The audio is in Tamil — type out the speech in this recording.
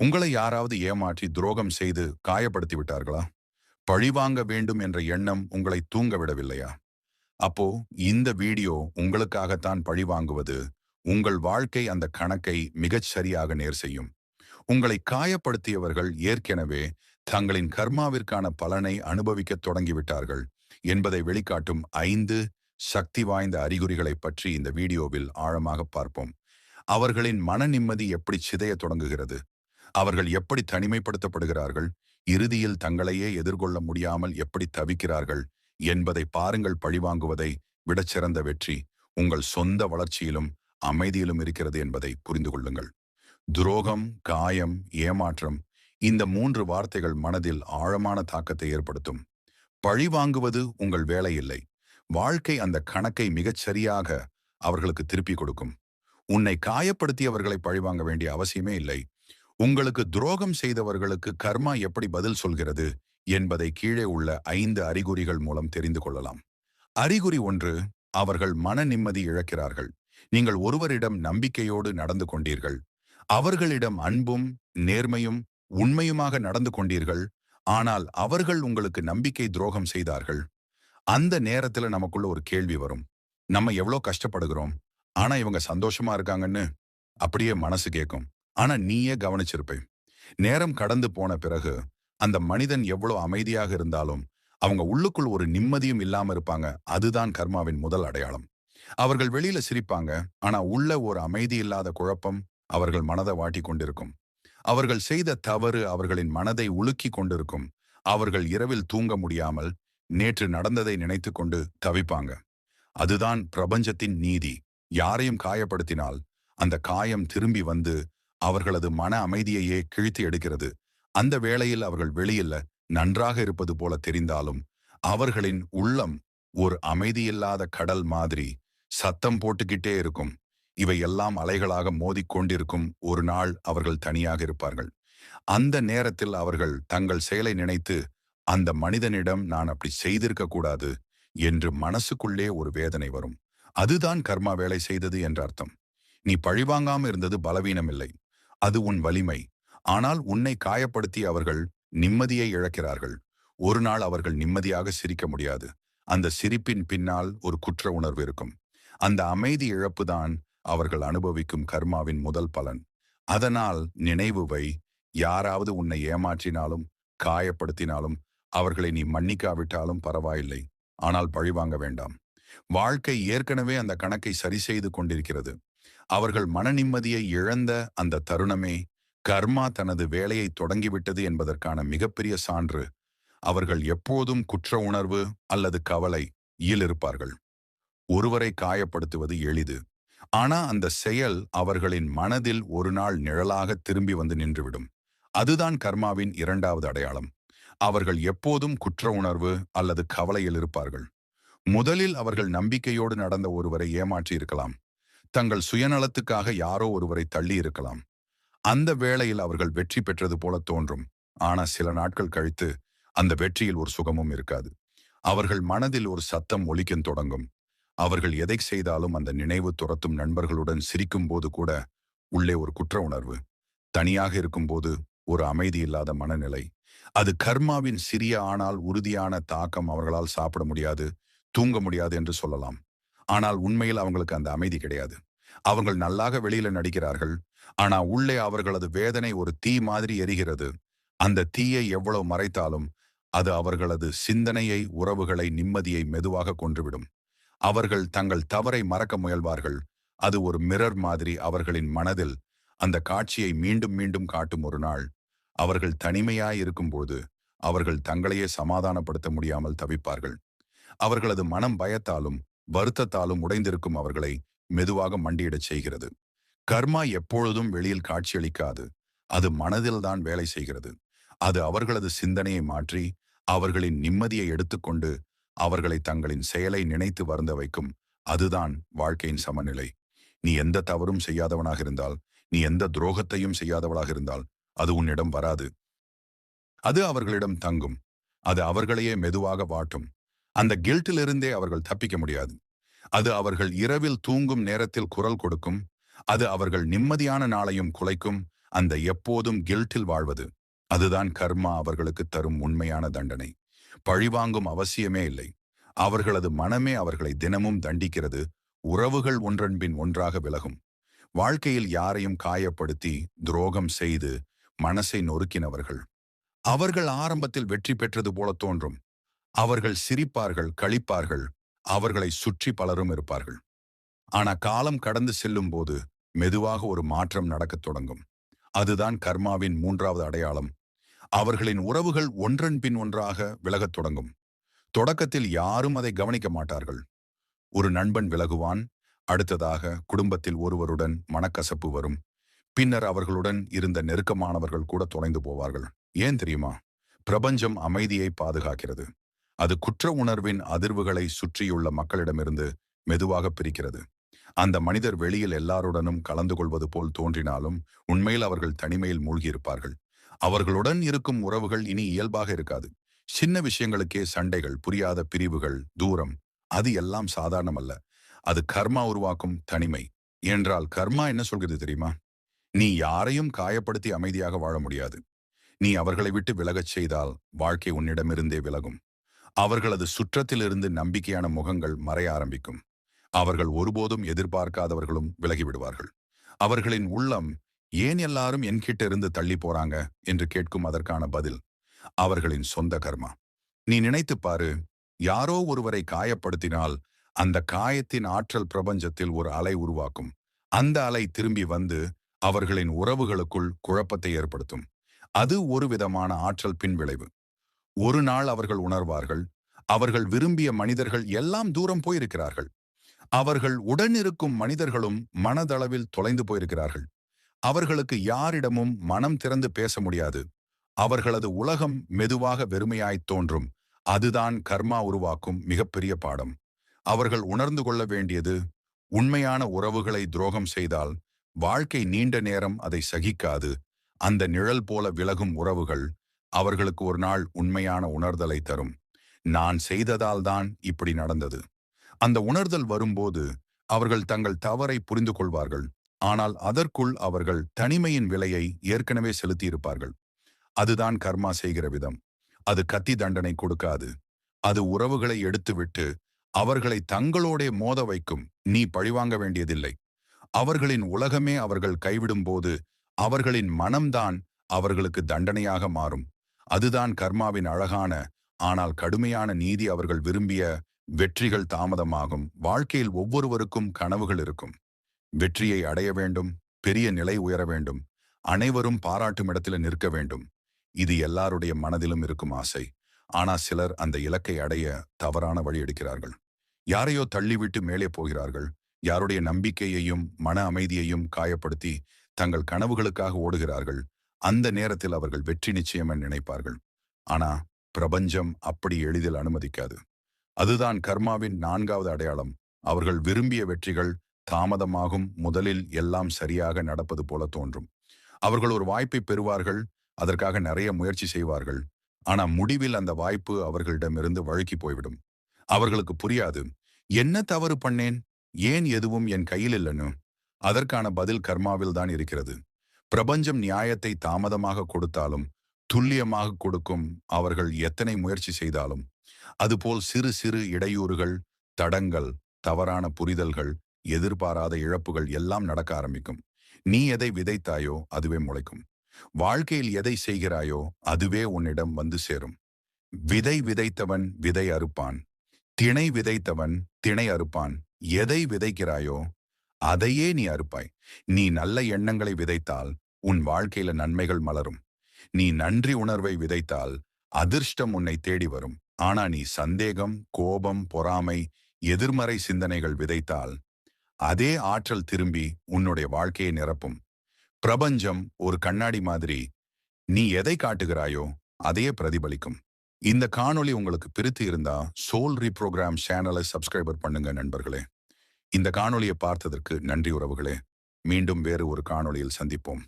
உங்களை யாராவது ஏமாற்றி துரோகம் செய்து காயப்படுத்தி விட்டார்களா? பழிவாங்க வேண்டும் என்ற எண்ணம் உங்களை தூங்க விடவில்லையா? அப்போ இந்த வீடியோ உங்களுக்காகத்தான் பழிவாங்குவது உங்கள் வாழ்க்கை அந்த கணக்கை மிகச் சரியாக நேர் செய்யும். உங்களை காயப்படுத்தியவர்கள் ஏற்கனவே தங்களின் கர்மாவிற்கான பலனை அனுபவிக்கத் தொடங்கிவிட்டார்கள் என்பதை வெளிக்காட்டும் ஐந்து சக்தி வாய்ந்த அறிகுறிகளை பற்றி இந்த வீடியோவில் ஆழமாக பார்ப்போம். அவர்களின் மன நிம்மதி எப்படி சிதைய தொடங்குகிறது? அவர்கள் எப்படி தனிமைப்படுத்தப்படுகிறார்கள்? இறுதியில் தங்களையே எதிர்கொள்ள முடியாமல் எப்படி தவிக்கிறார்கள்? என்பதை பாருங்கள் பழிவாங்குவதை விடச் சிறந்த வெற்றி. உங்கள் சொந்த வளர்ச்சியிலும் அமைதியிலும் இருக்கிறது என்பதை புரிந்து கொள்ளுங்கள். துரோகம் காயம் ஏமாற்றம் இந்த மூன்று வார்த்தைகள் மனதில் ஆழமான தாக்கத்தை ஏற்படுத்தும். பழி வாங்குவது உங்கள் வேலை இல்லை வாழ்க்கை அந்த கணக்கை மிகச் சரியாக அவர்களுக்கு திருப்பி கொடுக்கும். உன்னை காயப்படுத்தியவர்களை பழிவாங்க வேண்டிய அவசியமே இல்லை. உங்களுக்கு துரோகம் செய்தவர்களுக்கு கர்மா எப்படி பதில் சொல்கிறது என்பதை கீழே உள்ள ஐந்து அறிகுறிகள் மூலம் தெரிந்து கொள்ளலாம். அறிகுறி ஒன்று அவர்கள் மன நிம்மதி இழக்கிறார்கள். நீங்கள் ஒருவரிடம் நம்பிக்கையோடு நடந்து கொண்டீர்கள். அவர்களிடம் அன்பும் நேர்மையும் உண்மையுமாக நடந்து கொண்டீர்கள். ஆனால் அவர்கள் உங்களுக்கு நம்பிக்கை துரோகம் செய்தார்கள். அந்த நேரத்துல நமக்குள்ள ஒரு கேள்வி வரும். நம்ம எவ்வளோ கஷ்டப்படுகிறோம். ஆனா இவங்க சந்தோஷமா இருக்காங்கன்னு அப்படியே மனசு கேட்கும் ஆனா நீயே கவனிச்சிருப்பேன். நேரம் கடந்து போன பிறகு அந்த மனிதன் எவ்வளவு அமைதியாக இருந்தாலும் அவங்க உள்ளுக்குள் ஒரு நிம்மதியும் இல்லாம இருப்பாங்க. அதுதான் கர்மாவின் முதல் அடையாளம். அவர்கள் வெளியில சிரிப்பாங்க. ஆனா உள்ள ஒரு அமைதி இல்லாத குழப்பம் அவர்கள் மனதை வாட்டி கொண்டிருக்கும். அவர்கள் செய்த தவறு அவர்களின் மனதை உலுக்கி கொண்டிருக்கும். அவர்கள் இரவில் தூங்க முடியாமல் நேற்று நடந்ததை நினைத்து கொண்டு தவிப்பாங்க. அதுதான் பிரபஞ்சத்தின் நீதி. யாரையும் காயப்படுத்தினால் அந்த காயம் திரும்பி வந்து அவர்களது மன அமைதியையே கிழித்து எடுக்கிறது. அந்த வேளையில் அவர்கள் வெளியில் நன்றாக இருப்பது போல தெரிந்தாலும் அவர்களின் உள்ளம் ஒரு அமைதியில்லாத கடல் மாதிரி சத்தம் போட்டுக்கிட்டே இருக்கும். இவை எல்லாம் அலைகளாக மோதிக்கொண்டிருக்கும் ஒரு நாள் அவர்கள் தனியாக இருப்பார்கள். அந்த நேரத்தில் அவர்கள் தங்கள் செயலை நினைத்து அந்த மனிதனிடம் நான் அப்படி செய்திருக்க கூடாது என்று மனசுக்குள்ளே ஒரு வேதனை வரும். அதுதான் கர்மா வேலை செய்தது என்ற அர்த்தம். நீ பழிவாங்காம இருந்தது பலவீனம் இல்லை அது உன் வலிமை. ஆனால் உன்னை காயப்படுத்தி அவர்கள் நிம்மதியை இழக்கிறார்கள். ஒரு நாள் அவர்கள் நிம்மதியாக சிரிக்க முடியாது. அந்த சிரிப்பின் பின்னால் ஒரு குற்ற உணர்வு இருக்கும். அந்த அமைதி இழப்புதான் அவர்கள் அனுபவிக்கும் கர்மாவின் முதல் பலன். அதனால் நினைவுவை யாராவது உன்னை ஏமாற்றினாலும் காயப்படுத்தினாலும் அவர்களை நீ மன்னிக்காவிட்டாலும் பரவாயில்லை. ஆனால் பழிவாங்க வேண்டாம். வாழ்க்கை ஏற்கனவே அந்த கணக்கை சரி செய்து கொண்டிருக்கிறது. அவர்கள் மன நிம்மதியை இழந்த அந்த தருணமே கர்மா தனது வேலையை தொடங்கிவிட்டது என்பதற்கான மிகப்பெரிய சான்று. அவர்கள் எப்போதும் குற்ற உணர்வு அல்லது கவலை இயலிருப்பார்கள் ஒருவரை காயப்படுத்துவது எளிது. ஆனா அந்த செயல் அவர்களின் மனதில் ஒரு நாள் நிழலாக திரும்பி வந்து நின்றுவிடும். அதுதான் கர்மாவின் இரண்டாவது அடையாளம். அவர்கள் எப்போதும் குற்ற உணர்வு அல்லது கவலையில் இருப்பார்கள். முதலில் அவர்கள் நம்பிக்கையோடு நடந்த ஒருவரை ஏமாற்றி இருக்கலாம் தங்கள் சுயநலத்துக்காக யாரோ ஒருவரை தள்ளி இருக்கலாம். அந்த வேளையில் அவர்கள் வெற்றி பெற்றது போல தோன்றும். ஆனா சில நாட்கள் கழித்து அந்த வெற்றியில் ஒரு சுகமும் இருக்காது. அவர்கள் மனதில் ஒரு சத்தம் ஒலிக்கத் தொடங்கும். அவர்கள் எதை செய்தாலும் அந்த நினைவு துரத்தும் நண்பர்களுடன் சிரிக்கும் போது கூட உள்ளே ஒரு குற்ற உணர்வு. தனியாக இருக்கும்போது ஒரு அமைதி இல்லாத மனநிலை. அது கர்மாவின் சிறிய ஆனால் உறுதியான தாக்கம் அவர்களால் சாப்பிட முடியாது தூங்க முடியாது என்று சொல்லலாம். ஆனால் உண்மையில் அவங்களுக்கு அந்த அமைதி கிடையாது. அவர்கள் நல்லாக வெளியில நடிக்கிறார்கள். ஆனா உள்ளே அவர்களது வேதனை ஒரு தீ மாதிரி எரிகிறது. அந்த தீயை எவ்வளவு மறைத்தாலும் அது அவர்களது சிந்தனையை உறவுகளை நிம்மதியை மெதுவாக கொன்றுவிடும். அவர்கள் தங்கள் தவறை மறக்க முயல்வார்கள். அது ஒரு மிரர் மாதிரி அவர்களின் மனதில் அந்த காட்சியை மீண்டும் மீண்டும் காட்டும் ஒரு நாள். அவர்கள் தனிமையாய் இருக்கும்போது அவர்கள் தங்களையே சமாதானப்படுத்த முடியாமல் தவிப்பார்கள். அவர்களது மனம் பயத்தாலும் வருத்தத்தாலும் உடைந்திருக்கும் அவர்களை மெதுவாக மண்டியிடச் செய்கிறது. கர்மா எப்பொழுதும் வெளியில் காட்சியளிக்காது. அது மனதில்தான் வேலை செய்கிறது. அது அவர்களது சிந்தனையை மாற்றி அவர்களின் நிம்மதியை எடுத்துக்கொண்டு அவர்களை தங்களின் செயலை நினைத்து வருந்த வைக்கும். அதுதான் வாழ்க்கையின் சமநிலை. நீ எந்த தவறும் செய்யாதவனாக இருந்தால் நீ எந்த துரோகத்தையும் செய்யாதவளாக இருந்தால் அது உன்னிடம் வராது. அது அவர்களிடம் தங்கும். அது அவர்களையே மெதுவாக வாட்டும். அந்த கில்ட்டிலிருந்தே அவர்கள் தப்பிக்க முடியாது. அது அவர்கள் இரவில் தூங்கும் நேரத்தில் குரல் கொடுக்கும். அது அவர்கள் நிம்மதியான நாளையும் குலைக்கும். அந்த எப்போதும் கில்ட்டில் வாழ்வது. அதுதான் கர்மா அவர்களுக்கு தரும் உண்மையான தண்டனை. பழிவாங்கும் அவசியமே இல்லை. அவர்களது மனமே அவர்களை தினமும் தண்டிக்கிறது. உறவுகள் ஒன்றன்பின் ஒன்றாக விலகும். வாழ்க்கையில் யாரையும் காயப்படுத்தி துரோகம் செய்து மனசை நொறுக்கினவர்கள். அவர்கள் ஆரம்பத்தில் வெற்றி பெற்றது போல தோன்றும். அவர்கள் சிரிப்பார்கள் கழிப்பார்கள் அவர்களை சுற்றி பலரும் இருப்பார்கள். ஆனா காலம் கடந்து செல்லும் போது மெதுவாக ஒரு மாற்றம் நடக்கத் தொடங்கும். அதுதான் கர்மாவின் மூன்றாவது அடையாளம். அவர்களின் உறவுகள் ஒன்றன் பின் ஒன்றாக விலகத் தொடங்கும். தொடக்கத்தில் யாரும் அதை கவனிக்க மாட்டார்கள். ஒரு நண்பன் விலகுவான் அடுத்ததாக குடும்பத்தில் ஒருவருடன் மனக்கசப்பு வரும். பின்னர் அவர்களுடன் இருந்த நெருக்கமானவர்கள் கூட தொலைந்து போவார்கள். ஏன் தெரியுமா? பிரபஞ்சம் அமைதியை பாதுகாக்கிறது. அது குற்ற உணர்வின் அதிர்வுகளை சுற்றியுள்ள மக்களிடமிருந்து மெதுவாக பிரிக்கிறது. அந்த மனிதர் வெளியில் எல்லாருடனும் கலந்து கொள்வது போல் தோன்றினாலும் உண்மையில் அவர்கள் தனிமையில் மூழ்கியிருப்பார்கள். அவர்களுடன் இருக்கும் உறவுகள் இனி இயல்பாக இருக்காது. சின்ன விஷயங்களுக்கே சண்டைகள் புரியாத பிரிவுகள் தூரம் அது எல்லாம் சாதாரணமல்ல. அது கர்மா உருவாக்கும் தனிமை. என்றால் கர்மா என்ன சொல்கிறது தெரியுமா? நீ யாரையும் காயப்படுத்தி அமைதியாக வாழ முடியாது. நீ அவர்களை விட்டு விலகச் செய்தால் வாழ்க்கை உன்னிடமிருந்தே விலகும். அவர்களது சுற்றத்திலிருந்து நம்பிக்கையான முகங்கள் மறைய ஆரம்பிக்கும். அவர்கள் ஒருபோதும் எதிர்பார்க்காதவர்களும் விலகிவிடுவார்கள். அவர்களின் உள்ளம் ஏன் எல்லாரும் என்கிட்ட இருந்து தள்ளி போறாங்க? என்று கேட்கும் அதற்கான பதில் அவர்களின் சொந்த கர்மா. நீ நினைத்து பாரு யாரோ ஒருவரை காயப்படுத்தினால் அந்த காயத்தின் ஆற்றல் பிரபஞ்சத்தில் ஒரு அலை உருவாக்கும். அந்த அலை திரும்பி வந்து அவர்களின் உறவுகளுக்குள் குழப்பத்தை ஏற்படுத்தும். அது ஒரு விதமான ஆற்றல் பின்விளைவு. ஒரு நாள் அவர்கள் உணர்வார்கள். அவர்கள் விரும்பிய மனிதர்கள் எல்லாம் தூரம் போயிருக்கிறார்கள். அவர்கள் உடனிருக்கும் மனிதர்களும் மனதளவில் தொலைந்து போயிருக்கிறார்கள். அவர்களுக்கு யாரிடமும் மனம் திறந்து பேச முடியாது. அவர்களது உலகம் மெதுவாக வெறுமையாய்த் தோன்றும். அதுதான் கர்மா உருவாக்கும் மிகப்பெரிய பாடம். அவர்கள் உணர்ந்து கொள்ள வேண்டியது உண்மையான உறவுகளை துரோகம் செய்தால் வாழ்க்கை நீண்ட நேரம் அதை சகிக்காது. அந்த நிழல் போல விலகும் உறவுகள் அவர்களுக்கு ஒரு நாள் உண்மையான உணர்தலை தரும். நான் செய்ததால் தான் இப்படி நடந்தது. அந்த உணர்தல் வரும்போது அவர்கள் தங்கள் தவறை புரிந்து கொள்வார்கள். ஆனால் அதற்குள் அவர்கள் தனிமையின் விலையை ஏற்கனவே செலுத்தியிருப்பார்கள். அதுதான் கர்மா செய்கிற விதம். அது கத்தி தண்டனை கொடுக்காது. அது உறவுகளை எடுத்துவிட்டு அவர்களை தங்களோடே மோத வைக்கும். நீ பழிவாங்க வேண்டியதில்லை. அவர்களின் உலகமே அவர்கள் கைவிடும் போது அவர்களின் மனம்தான் அவர்களுக்கு தண்டனையாக மாறும். அதுதான் கர்மாவின் அழகான ஆனால் கடுமையான நீதி அவர்கள் விரும்பிய வெற்றிகள் தாமதமாகும். வாழ்க்கையில் ஒவ்வொருவருக்கும் கனவுகள் இருக்கும். வெற்றியை அடைய வேண்டும் பெரிய நிலை உயர வேண்டும் அனைவரும் பாராட்டும் இடத்துல நிற்க வேண்டும். இது எல்லாருடைய மனதிலும் இருக்கும் ஆசை. ஆனா சிலர் அந்த இலக்கை அடைய தவறான வழி எடுக்கிறார்கள். யாரையோ தள்ளிவிட்டு மேலே போகிறார்கள். யாருடைய நம்பிக்கையையும் மன அமைதியையும் காயப்படுத்தி தங்கள் கனவுகளுக்காக ஓடுகிறார்கள். அந்த நேரத்தில் அவர்கள் வெற்றி நிச்சயம் என நினைப்பார்கள். ஆனா பிரபஞ்சம் அப்படி எளிதில் அனுமதிக்காது. அதுதான் கர்மாவின் நான்காவது அடையாளம். அவர்கள் விரும்பிய வெற்றிகள் தாமதமாகும் முதலில் எல்லாம் சரியாக நடப்பது போல தோன்றும். அவர்கள் ஒரு வாய்ப்பை பெறுவார்கள் அதற்காக நிறைய முயற்சி செய்வார்கள். ஆனா முடிவில் அந்த வாய்ப்பு அவர்களிடமிருந்து வழுக்கி போய்விடும். அவர்களுக்கு புரியாது என்ன தவறு பண்ணேன்? ஏன் எதுவும் என் கையில் இல்லைன்னு? அதற்கான பதில் கர்மாவில் தான் இருக்கிறது. பிரபஞ்சம் நியாயத்தை தாமதமாக கொடுத்தாலும் துல்லியமாக கொடுக்கும் அவர்கள் எத்தனை முயற்சி செய்தாலும் அதுபோல் சிறு சிறு இடையூறுகள் தடங்கள் தவறான புரிதல்கள் எதிர்பாராத இழப்புகள் எல்லாம் நடக்க ஆரம்பிக்கும். நீ எதை விதைத்தாயோ அதுவே முளைக்கும். வாழ்க்கையில் எதை செய்கிறாயோ அதுவே உன்னிடம் வந்து சேரும். விதை விதைத்தவன் விதை அறுப்பான். திணை விதைத்தவன் திணை அறுப்பான். எதை விதைக்கிறாயோ அதையே நீ அறுப்பாய். நீ நல்ல எண்ணங்களை விதைத்தால் உன் வாழ்க்கையில நன்மைகள் மலரும். நீ நன்றி உணர்வை விதைத்தால் அதிர்ஷ்டம் உன்னை தேடி வரும். ஆனா நீ சந்தேகம் கோபம் பொறாமை எதிர்மறை சிந்தனைகள் விதைத்தால் அதே ஆற்றல் திரும்பி உன்னுடைய வாழ்க்கையை நிரப்பும். பிரபஞ்சம் ஒரு கண்ணாடி மாதிரி நீ எதை காட்டுகிறாயோ அதையே பிரதிபலிக்கும். இந்த காணொளி உங்களுக்கு பிரித்து இருந்தா சோல் ரீப்ரோக்ராம் சேனலை சப்ஸ்கிரைபர் பண்ணுங்க நண்பர்களே. இந்த காணொளியை பார்த்ததற்கு நன்றி உறவுகளே. மீண்டும் வேறு ஒரு காணொளியில் சந்திப்போம்.